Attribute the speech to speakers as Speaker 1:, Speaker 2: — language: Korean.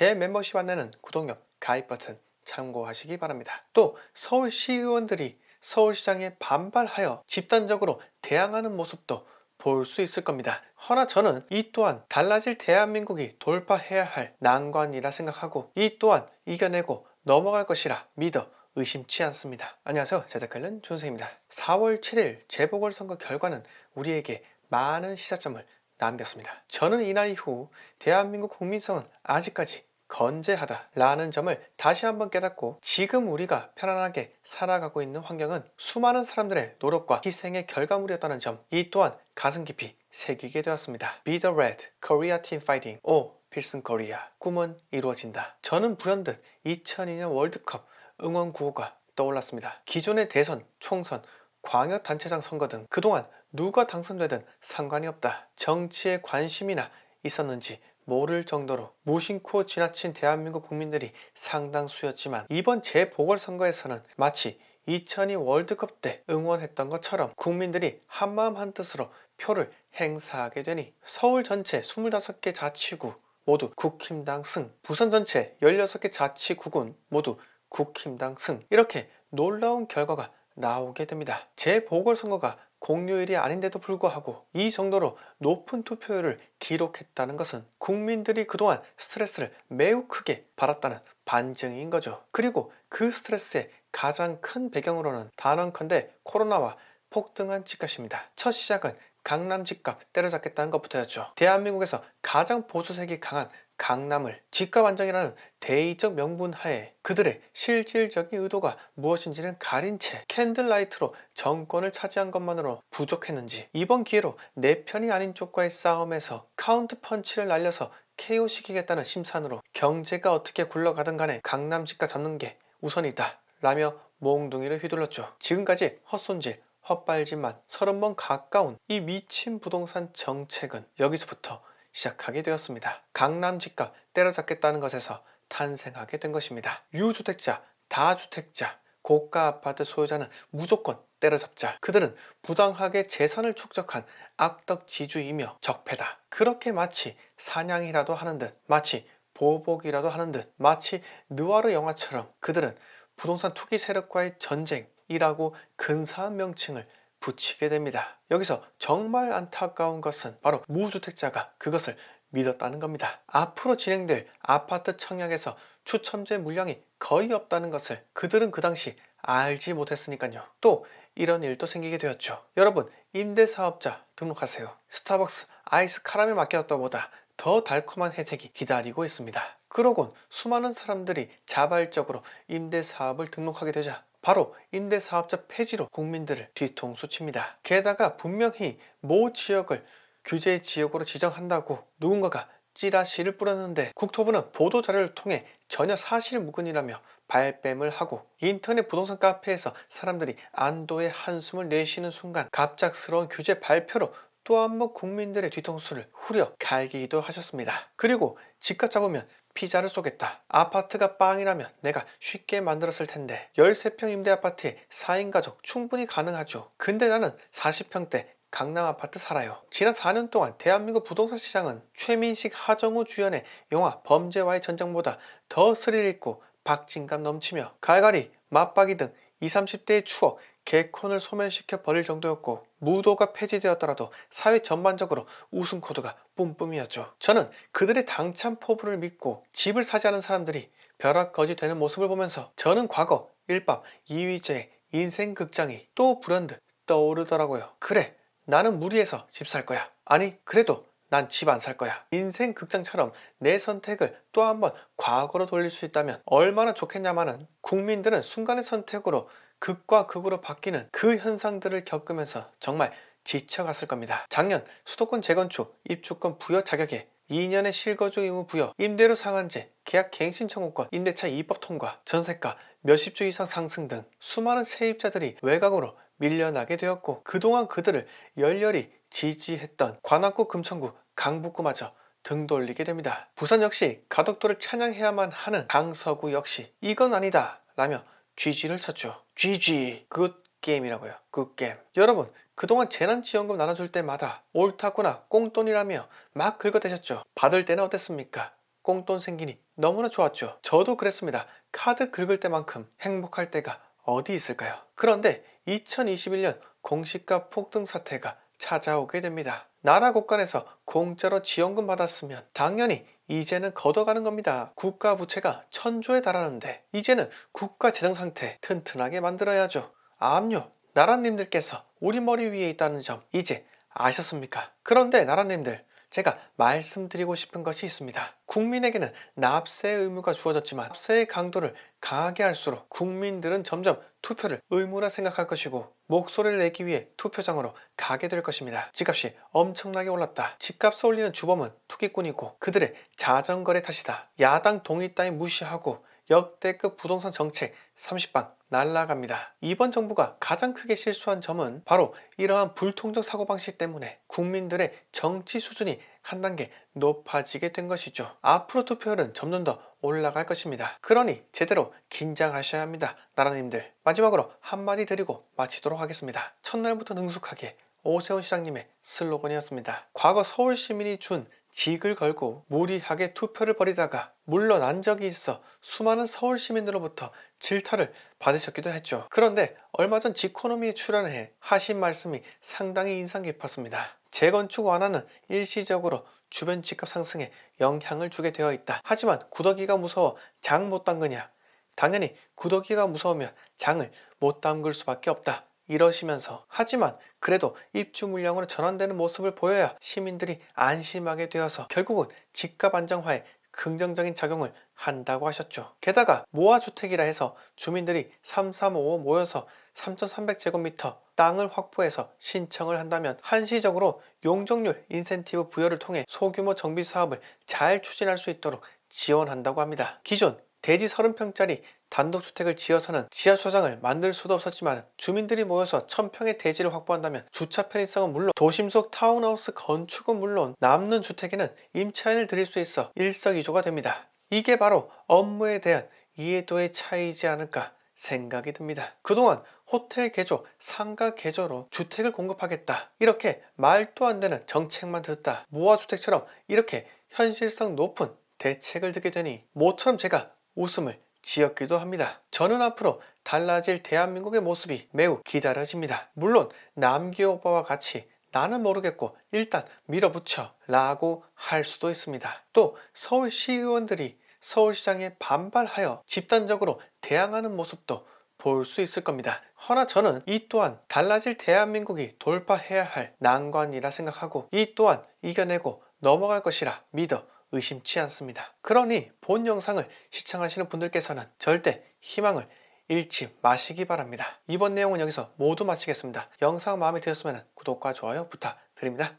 Speaker 1: 제 멤버십 안내는 구독력, 가입 버튼 참고하시기 바랍니다. 또 서울시의원들이 서울시장에 반발하여 집단적으로 대항하는 모습도 볼 수 있을 겁니다. 허나 저는 이 또한 달라질 대한민국이 돌파해야 할 난관이라 생각하고 이 또한 이겨내고 넘어갈 것이라 믿어 의심치 않습니다. 안녕하세요. 제작관련 준세입니다. 4월 7일 재보궐선거 결과는 우리에게 많은 시사점을 남겼습니다. 저는 이날 이후 대한민국 국민성은 아직까지 건재하다라는 점을 다시 한번 깨닫고 지금 우리가 편안하게 살아가고 있는 환경은 수많은 사람들의 노력과 희생의 결과물이었다는 점, 이 또한 가슴 깊이 새기게 되었습니다. Be the Red, Korea Team Fighting, 오 필승 코리아, 꿈은 이루어진다. 저는 불현듯 2002년 월드컵 응원 구호가 떠올랐습니다. 기존의 대선, 총선, 광역단체장 선거 등 그동안 누가 당선되든 상관이 없다. 정치에 관심이나 있었는지 모를 정도로 무심코 지나친 대한민국 국민들이 상당수였지만 이번 재보궐선거에서는 마치 2002 월드컵 때 응원했던 것처럼 국민들이 한마음 한뜻으로 표를 행사하게 되니 서울 전체 25개 자치구 모두 국힘당 승, 부산 전체 16개 자치구군 모두 국힘당 승 이렇게 놀라운 결과가 나오게 됩니다. 재보궐선거가 공휴일이 아닌데도 불구하고 이 정도로 높은 투표율을 기록했다는 것은 국민들이 그동안 스트레스를 매우 크게 받았다는 반증인 거죠. 그리고 그 스트레스의 가장 큰 배경으로는 단언컨대 코로나와 폭등한 집값입니다. 첫 시작은 강남 집값 때려잡겠다는 것부터였죠. 대한민국에서 가장 보수색이 강한 강남을 안정이라는 대의적 명분 하에 그들의 실질적인 의도가 무엇인지는 가린 채 캔들라이트로 정권을 차지한 것만으로 부족했는지 이번 기회로 내 편이 아닌 쪽과의 싸움에서 카운트 펀치를 날려서 KO시키겠다는 심산으로 경제가 어떻게 굴러가든 간에 강남 집값 잡는 게 우선이다 라며 몽둥이를 휘둘렀죠. 지금까지 헛손질 헛발질만 서른 번 가까운 이 미친 부동산 정책은 여기서부터 시작하게 되었습니다. 강남 집값 때려잡겠다는 것에서 탄생하게 된 것입니다. 유주택자, 다주택자, 고가 아파트 소유자는 무조건 때려잡자. 그들은 부당하게 재산을 축적한 악덕 지주이며 적폐다. 그렇게 마치 사냥이라도 하는 듯, 마치 보복이라도 하는 듯, 마치 느와르 영화처럼 그들은 부동산 투기 세력과의 전쟁이라고 근사한 명칭을 붙이게 됩니다. 여기서 정말 안타까운 것은 바로 무주택자가 그것을 믿었다는 겁니다. 앞으로 진행될 아파트 청약에서 추첨제 물량이 거의 없다는 것을 그들은 그 당시 알지 못했으니까요. 또 이런 일도 생기게 되었죠. 여러분 임대사업자 등록하세요. 스타벅스 아이스 카라멜 마키아토보다 더 달콤한 혜택이 기다리고 있습니다. 그러곤 수많은 사람들이 자발적으로 임대사업을 등록하게 되자 바로 임대사업자 폐지로 국민들을 뒤통수 칩니다. 게다가 분명히 모 지역을 규제 지역으로 지정한다고 누군가가 찌라시를 뿌렸는데 국토부는 보도자료를 통해 전혀 사실 무근이라며 발뺌을 하고 인터넷 부동산 카페에서 사람들이 안도의 한숨을 내쉬는 순간 갑작스러운 규제 발표로 또 한 번 국민들의 뒤통수를 후려 갈기기도 하셨습니다. 그리고 집값 잡으면 피자를 쏘겠다. 아파트가 빵이라면 내가 쉽게 만들었을 텐데 13평 임대 아파트에 4인 가족 충분히 가능하죠. 근데 나는 40평대 강남 아파트 살아요. 지난 4년 동안 대한민국 부동산 시장은 최민식 하정우 주연의 영화 범죄와의 전쟁보다 더 스릴 있고 박진감 넘치며 갈갈이, 맞박이 등 20, 30대의 추억, 개콘을 소멸시켜 버릴 정도였고 무도가 폐지되었더라도 사회 전반적으로 웃음 코드가 뿜뿜이었죠. 저는 그들의 당찬 포부를 믿고 집을 사지 않은 사람들이 벼락 거지 되는 모습을 보면서 저는 과거 일밥 이휘재의 인생 극장이 또 불현듯 떠오르더라고요. 그래 나는 무리해서 집 살 거야. 아니 그래도 난 집 안 살 거야. 인생 극장처럼 내 선택을 또 한 번 과거로 돌릴 수 있다면 얼마나 좋겠냐마는 국민들은 순간의 선택으로 극과 극으로 바뀌는 그 현상들을 겪으면서 정말 지쳐갔을 겁니다. 작년 수도권 재건축 입주권 부여 자격에 2년의 실거주 의무 부여, 임대료 상한제, 계약 갱신 청구권, 임대차 입법 통과, 전세가 몇십 주 이상 상승 등 수많은 세입자들이 외곽으로 밀려나게 되었고 그동안 그들을 열렬히 지지했던 관악구, 금천구, 강북구마저 등 돌리게 됩니다. 부산 역시 가덕도를 찬양해야만 하는 강서구 역시 이건 아니다 라며 GG를 쳤죠. GG 굿 게임이라고요. 굿 게임. 여러분 그동안 재난지원금 나눠줄 때마다 옳다구나 꽁돈이라며 막 긁어대셨죠. 받을 때는 어땠습니까? 꽁돈 생기니 너무나 좋았죠. 저도 그랬습니다. 카드 긁을 때만큼 행복할 때가 어디 있을까요? 그런데 2021년 공시가 폭등 사태가 찾아오게 됩니다. 나라 곳간에서 공짜로 지원금 받았으면 당연히 이제는 걷어가는 겁니다. 국가 부채가 천조에 달하는데 이제는 국가 재정 상태 튼튼하게 만들어야죠. 암요, 나라님들께서 우리 머리 위에 있다는 점 이제 아셨습니까? 그런데 나라님들 제가 말씀드리고 싶은 것이 있습니다. 국민에게는 납세 의무가 주어졌지만 납세의 강도를 강하게 할수록 국민들은 점점 투표를 의무라 생각할 것이고 목소리를 내기 위해 투표장으로 가게 될 것입니다. 집값이 엄청나게 올랐다. 집값을 올리는 주범은 투기꾼이고 그들의 자전거래 탓이다. 야당 동의 따위 무시하고 역대급 부동산 정책 30방 날라갑니다. 이번 정부가 가장 크게 실수한 점은 바로 이러한 불통적 사고방식 때문에 국민들의 정치 수준이 한 단계 높아지게 된 것이죠. 앞으로 투표율은 점점 더 올라갈 것입니다. 그러니 제대로 긴장하셔야 합니다. 나라님들. 마지막으로 한마디 드리고 마치도록 하겠습니다. 첫날부터 능숙하게 오세훈 시장님의 슬로건이었습니다. 과거 서울 시민이 준 직을 걸고 무리하게 투표를 벌이다가 물러난 적이 있어 수많은 서울 시민들로부터 질타를 받으셨기도 했죠. 그런데 얼마 전 지코노미에 출연해 하신 말씀이 상당히 인상 깊었습니다. 재건축 완화는 일시적으로 주변 집값 상승에 영향을 주게 되어 있다. 하지만 구더기가 무서워 장 못 담그냐? 당연히 구더기가 무서우면 장을 못 담글 수밖에 없다. 이러시면서 하지만 그래도 입주 물량으로 전환되는 모습을 보여야 시민들이 안심하게 되어서 결국은 집값 안정화에 긍정적인 작용을 한다고 하셨죠. 게다가 모아주택이라 해서 주민들이 3355 모여서 3300제곱미터 땅을 확보해서 신청을 한다면 한시적으로 용적률 인센티브 부여를 통해 소규모 정비 사업을 잘 추진할 수 있도록 지원한다고 합니다. 기존 대지 30평짜리 단독주택을 지어서는 지하 주차장을 만들 수도 없었지만 주민들이 모여서 1000평의 대지를 확보한다면 주차 편의성은 물론 도심 속 타운하우스 건축은 물론 남는 주택에는 임차인을 드릴 수 있어 일석이조가 됩니다. 이게 바로 업무에 대한 이해도의 차이이지 않을까 생각이 듭니다. 그동안 호텔 개조, 상가 개조로 주택을 공급하겠다. 이렇게 말도 안 되는 정책만 듣다. 모아주택처럼 이렇게 현실성 높은 대책을 듣게 되니 모처럼 제가 웃음을 지었기도 합니다. 저는 앞으로 달라질 대한민국의 모습이 매우 기다려집니다. 물론 남기 오빠와 같이 나는 모르겠고 일단 밀어붙여 라고 할 수도 있습니다. 또 서울시의원들이 서울시장에 반발하여 집단적으로 대항하는 모습도 볼 수 있을 겁니다. 허나 저는 이 또한 달라질 대한민국이 돌파해야 할 난관이라 생각하고 이 또한 이겨내고 넘어갈 것이라 믿어 의심치 않습니다. 그러니 본 영상을 시청하시는 분들께서는 절대 희망을 잃지 마시기 바랍니다. 이번 내용은 여기서 모두 마치겠습니다. 영상 마음에 드셨으면 구독과 좋아요 부탁드립니다.